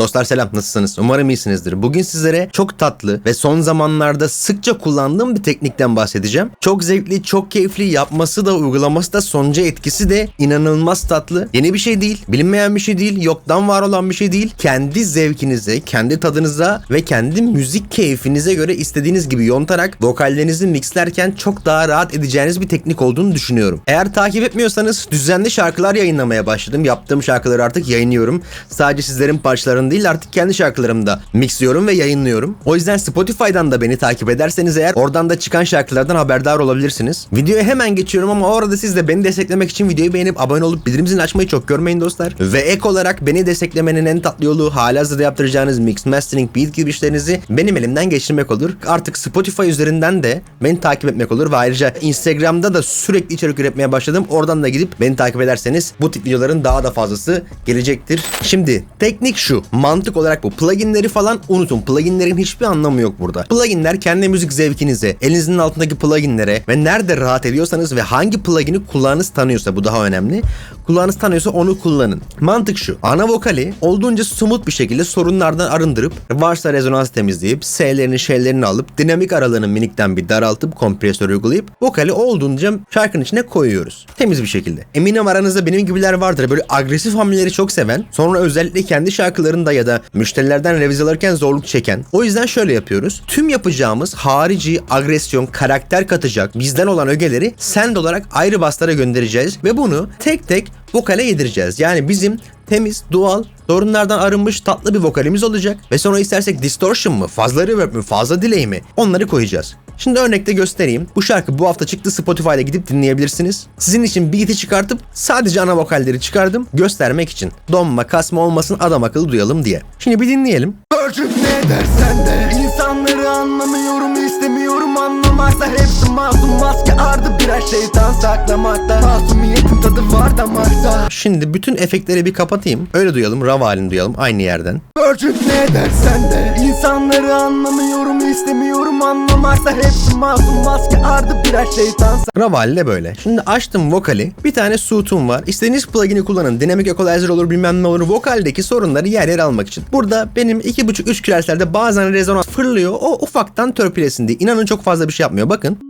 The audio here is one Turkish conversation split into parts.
Dostlar selam nasılsınız? Umarım iyisinizdir. Bugün sizlere çok tatlı ve son zamanlarda sıkça kullandığım bir teknikten bahsedeceğim. Çok zevkli, çok keyifli, yapması da uygulaması da sonuca etkisi de inanılmaz tatlı. Yeni bir şey değil, bilinmeyen bir şey değil, yoktan var olan bir şey değil. Kendi zevkinize, kendi tadınıza ve kendi müzik keyfinize göre istediğiniz gibi yontarak vokallerinizi mixlerken çok daha rahat edeceğiniz bir teknik olduğunu düşünüyorum. Eğer takip etmiyorsanız düzenli şarkılar yayınlamaya başladım. Yaptığım şarkıları artık yayınlıyorum. Sadece sizlerin parçalarını değil artık kendi şarkılarımı da mixliyorum ve yayınlıyorum. O yüzden Spotify'dan da beni takip ederseniz eğer oradan da çıkan şarkılardan haberdar olabilirsiniz. Videoya hemen geçiyorum ama orada siz de beni desteklemek için videoyu beğenip abone olup bildirim zilini açmayı çok görmeyin dostlar. Ve ek olarak beni desteklemenin en tatlı yolu halihazırda yaptıracağınız mix, mastering, beat gibi işlerinizi benim elimden geçirmek olur. Artık Spotify üzerinden de beni takip etmek olur ve ayrıca Instagram'da da sürekli içerik üretmeye başladım. Oradan da gidip beni takip ederseniz bu tip videoların daha da fazlası gelecektir. Şimdi teknik şu. Mantık olarak bu. Pluginleri falan unutun. Pluginlerin hiçbir anlamı yok burada. Pluginler kendi müzik zevkinize, elinizin altındaki pluginlere ve nerede rahat ediyorsanız ve hangi plugini kulağınız tanıyorsa bu daha önemli. Kulağınız tanıyorsa onu kullanın. Mantık şu. Ana vokali olduğunca smooth bir şekilde sorunlardan arındırıp varsa rezonans temizleyip S'lerini şeylerini alıp dinamik aralığını minikten bir daraltıp kompresör uygulayıp vokali olduğunca şarkının içine koyuyoruz. Temiz bir şekilde. Eminim aranızda benim gibiler vardır. Böyle agresif hamleleri çok seven, sonra özellikle kendi şarkılarında ya da müşterilerden revize alırken zorluk çeken. O yüzden şöyle yapıyoruz. Tüm yapacağımız harici, agresyon, karakter katacak bizden olan ögeleri send olarak ayrı baslara göndereceğiz ve bunu tek tek vokale yedireceğiz. Yani bizim temiz, doğal, sorunlardan arınmış tatlı bir vokalimiz olacak. Ve sonra istersek distortion mı, fazla reverb mü, fazla delay mi onları koyacağız. Şimdi örnekte göstereyim. Bu şarkı bu hafta çıktı Spotify'da gidip dinleyebilirsiniz. Sizin için beat'i çıkartıp sadece ana vokalleri çıkardım göstermek için. Donma kasma olmasın adam akıllı duyalım diye. Şimdi bir dinleyelim. Örcük ne dersen de İnsanları anlamıyorum istemiyorum anlamakta Hepsi masum maske ardı birer şeytan saklamakta Masumiyetin tadı var damakta Şimdi bütün efektleri bir kapatayım. Öyle duyalım, rav halini duyalım aynı yerden. Örcük ne dersen de İnsanları anlamıyorum istemiyorum anlamakta Hepsi masum maske ardı birer şeytan Rav haliyle böyle. Şimdi açtım vokali. Bir tane suitum var. İstediğiniz plugin'i kullanın. Dynamic Equalizer olur bilmem ne olur. Vokaldeki sorunları yer yer almak için. Burada benim 2.5-3 kilohertzlerde bazen rezonans fırlıyor. O ufaktan törpülesin diye. İnanın çok fazla bir şey yapmıyor. Bakın.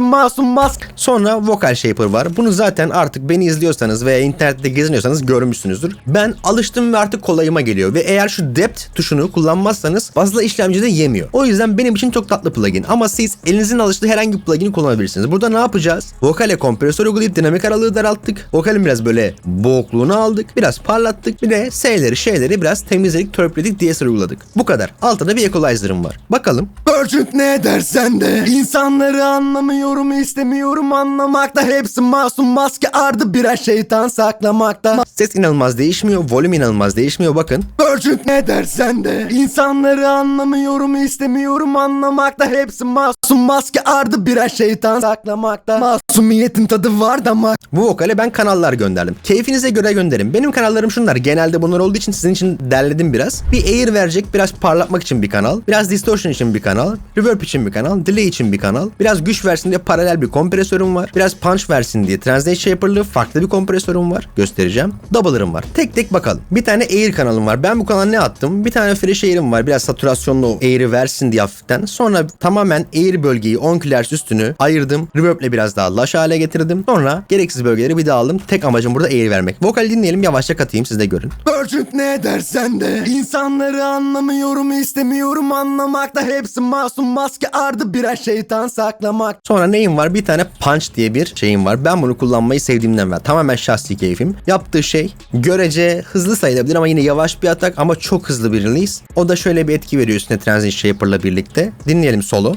Masum maske Sonra Vocal Shaper var. Bunu zaten artık beni izliyorsanız veya internette geziniyorsanız görmüşsünüzdür. Ben alıştım ve artık kolayıma geliyor. Ve eğer şu depth tuşunu kullanmazsanız fazla işlemci de yemiyor. O yüzden benim için çok tatlı plugin. Ama siz elinizin alıştığı herhangi bir plugin'i kullanabilirsiniz. Burada ne yapacağız? Vokale kompresör uygulayıp dinamik aralığı daralttık. Vokalin biraz böyle boğukluğunu aldık. Biraz parlattık. Bir de S'leri şeyleri biraz temizledik, törpüledik, DSR uyguladık. Bu kadar. Altta da bir equalizer'ım var. Bakalım. Örcük ne dersen de İnsanları anlamıyorum istemiyorum anlamakta Hepsi masum maske ardı birer şeytan saklamakta Ses inanılmaz değişmiyor. Volüm inanılmaz değişmiyor. Bakın. Örcük ne dersen de İnsanları anlamıyorum istemiyorum anlamakta Hepsi masum maske ardı birer şeytan saklamakta Masumiyetin tadı var damak Bu vokale ben kanallar gönderdim. Keyfinize göre gönderin. Benim kanallarım şunlar. Genelde bunlar olduğu için sizin için derledim biraz. Bir air verecek, biraz parlatmak için bir kanal. Biraz distortion için bir kanal. Reverb için bir kanal. Delay için bir kanal. Biraz güç versin diye paralel bir kompresörüm var. Biraz punch versin diye Translate Shaper'lı farklı bir kompresörüm var. Göstereceğim. Double'ırım var. Tek tek bakalım. Bir tane air kanalım var. Ben bu kanala ne attım? Bir tane fresh air'im var. Biraz satürasyonlu air'i versin diye hafiften. Sonra tamamen air bölgeyi 10 kHz üstünü ayırdım. Reverb'le biraz daha laş hale getirdim. Sonra gereksiz bölgeleri bir daha aldım. Tek amacım burada air vermek. Vokal dinleyelim yavaşça katayım siz de görün. Örcük ne dersen de İnsanları anlamıyorum istemiyorum anlamakta Hepsi masum maske ardı birer şeytan saklamak Sonra neyim var? Bir tane punch diye bir şeyim var. Ben bunu kullanmayı sevdiğimden ve tamamen şahsi keyfim. Yaptığı şey görece hızlı sayılabilir ama yine yavaş bir atak ama çok hızlı bir release. O da şöyle bir etki veriyor üstüne Transit Shaper'la birlikte. Dinleyelim solo.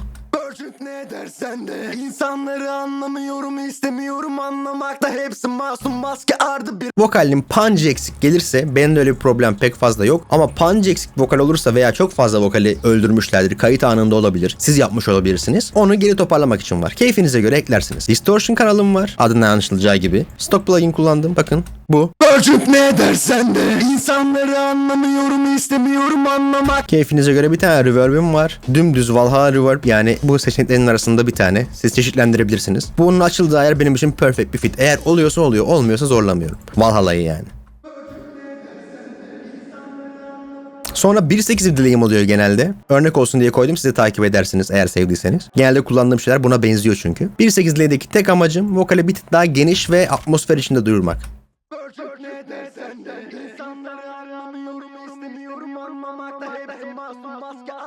Dersen de İnsanları anlamıyorum istemiyorum anlamakta Hepsi masum maske ardı bir Vokalin punch eksik gelirse benim de öyle bir problem pek fazla yok. Ama punch eksik vokal olursa veya çok fazla vokali öldürmüşlerdir. Kayıt anında olabilir. Siz yapmış olabilirsiniz. Onu geri toparlamak için var. Keyfinize göre eklersiniz. Distortion kanalım var. Adından anlaşılacağı gibi. Stock plugin kullandım. Bakın bu. Örcük ne dersen de İnsanları anlamıyorum istemiyorum anlamak Keyfinize göre bir tane reverb'im var. Dümdüz Valhalla reverb yani bu seçeneklerin arasında bir tane. Siz çeşitlendirebilirsiniz. Bunun açıldığı yer benim için perfect bir fit. Eğer oluyorsa oluyor, olmuyorsa zorlamıyorum. Valhalla'yı yani. Sonra 1.8 bir dileğim oluyor genelde. Örnek olsun diye koydum siz de takip edersiniz eğer sevdiyseniz. Genelde kullandığım şeyler buna benziyor çünkü. 1.8 dileğdeki tek amacım vokali bir tık daha geniş ve atmosfer içinde duyurmak.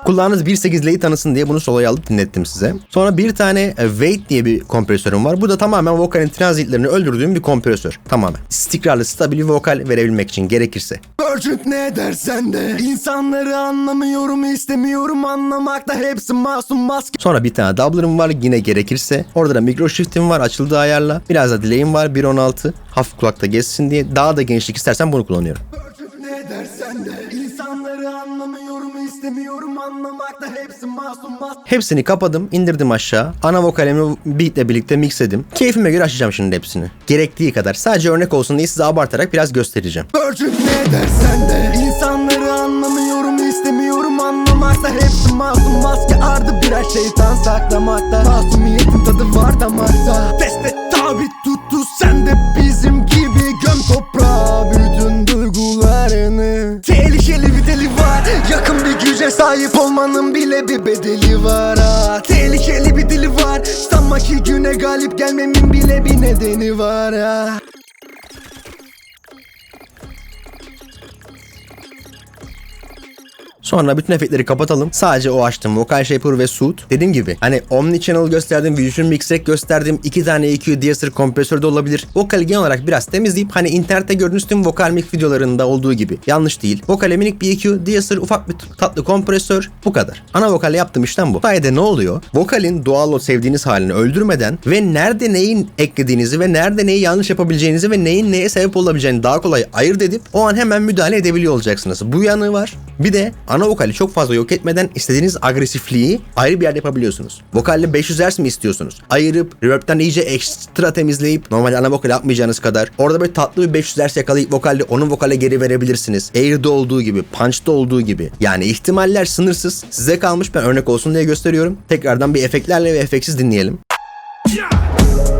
Kulağınız 1.8 dileği tanısın diye bunu soloya alıp dinlettim size. Sonra bir tane e, Wait diye bir kompresörüm var. Bu da tamamen vokalin transitlerini öldürdüğüm bir kompresör. Tamamen. İstikrarlı, stabil bir vokal verebilmek için gerekirse. Örcük ne dersen de İnsanları anlamıyorum istemiyorum anlamakta Hepsi masum maske Sonra bir tane doubler'ım var yine gerekirse. Orada da micro shift'im var açıldığı ayarla. Biraz da delay'im var 1.16. Hafif kulakta geçsin diye. Daha da genişlik istersen bunu kullanıyorum. Örcük ne dersen de İnsanları anlamıyorum istemiyorum anlamakta Hepsi masum maske Hepsini kapadım, indirdim aşağı. Ana vokalimi beatle birlikte mixledim. Keyfime göre açacağım şimdi hepsini. Gerektiği kadar. Sadece örnek olsun diye size abartarak biraz göstereceğim. Örcük ne dersen de İnsanları anlamıyorum istemiyorum anlamakta Hepsi masum maske ardı birer şeytan saklamakta Masumiyetin tadı var damakta Teste tabi sahip olmanın bile bir bedeli var ha. Tehlikeli bir dili var Sanma ki güne galip gelmemin bile bir nedeni var ha. Sonra bütün efektleri kapatalım. Sadece o açtım. Vocal Shaper ve Suit. Dediğim gibi hani Omnichannel gösterdim, Vision Mixrec gösterdim. iki tane EQ, Deezer kompresör de olabilir. Vokali genel olarak biraz temizleyip hani internette gördüğünüz tüm vokal mix videolarında olduğu gibi. Yanlış değil. Vokale minik bir EQ, Deezer ufak bir tatlı kompresör. Bu kadar. Ana vokale yaptığım işlem bu. Sayede ne oluyor? Vokalin doğal o sevdiğiniz halini öldürmeden ve nerede neyin eklediğinizi ve nerede neyi yanlış yapabileceğinizi ve neyin neye sebep olabileceğini daha kolay ayırt edip o an hemen müdahale edebiliyor olacaksınız. Bu yanı var. Bir de ana vokali çok fazla yok etmeden istediğiniz agresifliği ayrı bir yerde yapabiliyorsunuz. Vokalle 500 Hz mi istiyorsunuz? Ayırıp reverb'den iyice ekstra temizleyip normalde ana vokal yapmayacağınız kadar orada böyle tatlı bir 500 Hz yakalayıp vokalle onun vokale geri verebilirsiniz. Air'de olduğu gibi, Punch'ta olduğu gibi. Yani ihtimaller sınırsız. Size kalmış ben örnek olsun diye gösteriyorum. Tekrardan bir efektlerle ve efektsiz dinleyelim.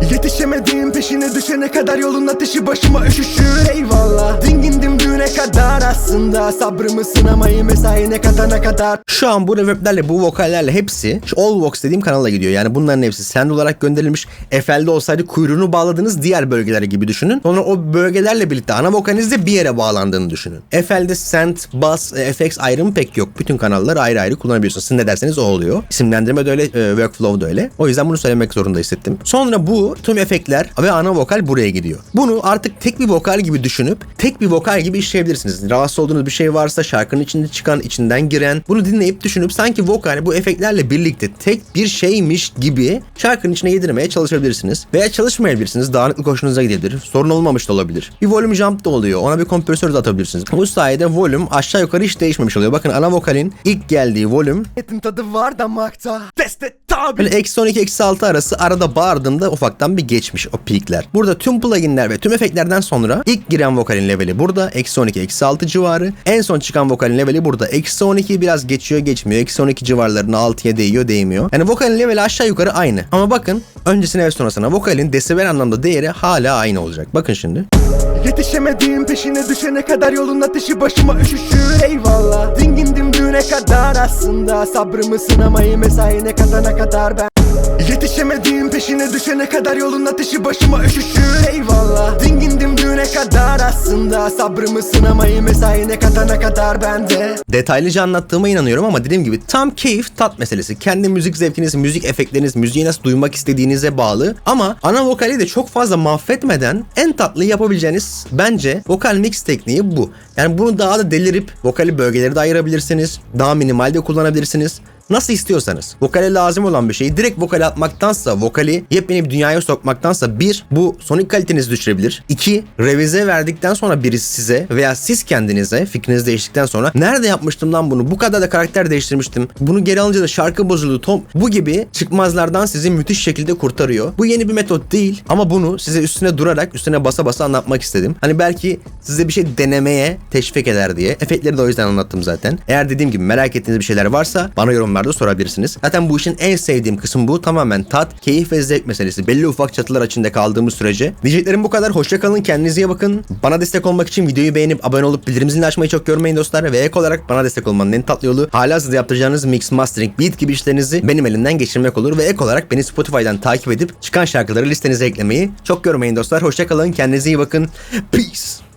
Yetişemediğim peşine düşene kadar yolun ateşi başıma üşüşür eyvallah Dingindim düne kadar aslında Sabrımı sınamayı mesaine katana kadar Şu an bu reverblerle bu vokallerle hepsi şu Allvox dediğim kanala gidiyor. Yani bunların hepsi send olarak gönderilmiş. FL'de olsaydı kuyruğunu bağladığınız diğer bölgelere gibi düşünün. Sonra o bölgelerle birlikte ana vokalinizde bir yere bağlandığını düşünün. FL'de send, bass, e, FX ayrımı pek yok. Bütün kanalları ayrı ayrı kullanabiliyorsunuz. Siz ne derseniz o oluyor. İsimlendirme de öyle, e, workflow da öyle. O yüzden bunu söylemek zorunda hissettim. Sonra bu tüm efektler ve ana vokal buraya gidiyor. Bunu artık tek bir vokal gibi düşünüp tek bir vokal gibi işleyebilirsiniz. Rahatsız olduğunuz bir şey varsa şarkının içinde çıkan, içinden giren bunu dinleyip düşünüp sanki vokal bu efektlerle birlikte tek bir şeymiş gibi şarkının içine yedirmeye çalışabilirsiniz. Veya çalışmayabilirsiniz. Dağınıklık hoşunuza gidebilir. Sorun olmamış da olabilir. Bir volume jump da oluyor. Ona bir kompresör de atabilirsiniz. Bu sayede volume aşağı yukarı hiç değişmemiş oluyor. Bakın ana vokalin ilk geldiği volume Etin tadı var damakta Teste tabi Böyle eksi 12 eksi 6 arası arada bağırdığımda ufaktan bir geçmiş o peakler. Burada tüm pluginler ve tüm efektlerden sonra ilk giren vokalin leveli burada. Eksi 12 eksi 6 civarı. En son çıkan vokalin leveli burada. Eksi 12 biraz geçiyor geçmiyor. Eksi 12 civarlarına 6'ya değiyor değmiyor. Yani vokalin leveli aşağı yukarı aynı. Ama bakın öncesine ve sonrasına vokalin desibel anlamda değeri hala aynı olacak. Bakın şimdi. Yetişemediğim peşine düşene kadar yolun ateşi başıma üşüşür. Eyvallah Dingindim düne kadar aslında. Sabrımı sınamayı mesaine katana kadar ben Yetişemediğim peşine düşene kadar yolun ateşi başıma üşüşür eyvallah Dingindim düne kadar aslında Sabrımı sınamayı mesaine katana kadar ben de Detaylıca anlattığıma inanıyorum ama dediğim gibi tam keyif tat meselesi. Kendi müzik zevkiniz, müzik efektleriniz, müziği nasıl duymak istediğinize bağlı. Ama ana vokali de çok fazla mahvetmeden en tatlı yapabileceğiniz bence vokal mix tekniği bu. Yani bunu daha da delirip vokali bölgeleri de ayırabilirsiniz. Daha minimal de kullanabilirsiniz. Nasıl istiyorsanız. Vokale lazım olan bir şeyi direkt vokale atmaktansa, vokali yepyeni bir dünyaya sokmaktansa bir, bu sonik kalitenizi düşürebilir. İki, revize verdikten sonra birisi size veya siz kendinize fikriniz değiştikten sonra nerede yapmıştım lan bunu? Bu kadar da karakter değiştirmiştim. Bunu geri alınca da şarkı bozuldu. Tom bu gibi çıkmazlardan sizi müthiş şekilde kurtarıyor. Bu yeni bir metot değil ama bunu size üstüne durarak üstüne basa basa anlatmak istedim. Hani belki size bir şey denemeye teşvik eder diye. Efektleri de o yüzden anlattım zaten. Eğer dediğim gibi merak ettiğiniz bir şeyler varsa bana yorum yorumlarda sorabilirsiniz. Zaten bu işin en sevdiğim kısmı bu. Tamamen tat, keyif ve zevk meselesi. Belli ufak çatılar içinde kaldığımız sürece. Diyeceklerim bu kadar. Hoşça kalın. Kendinize iyi bakın. Bana destek olmak için videoyu beğenip abone olup bildirim zilini açmayı çok görmeyin dostlar. Ve ek olarak bana destek olmanın en tatlı yolu hala sizde yaptıracağınız mix, mastering, beat gibi işlerinizi benim elimden geçirmek olur. Ve ek olarak beni Spotify'dan takip edip çıkan şarkıları listenize eklemeyi çok görmeyin dostlar. Hoşça kalın. Kendinize iyi bakın. Peace.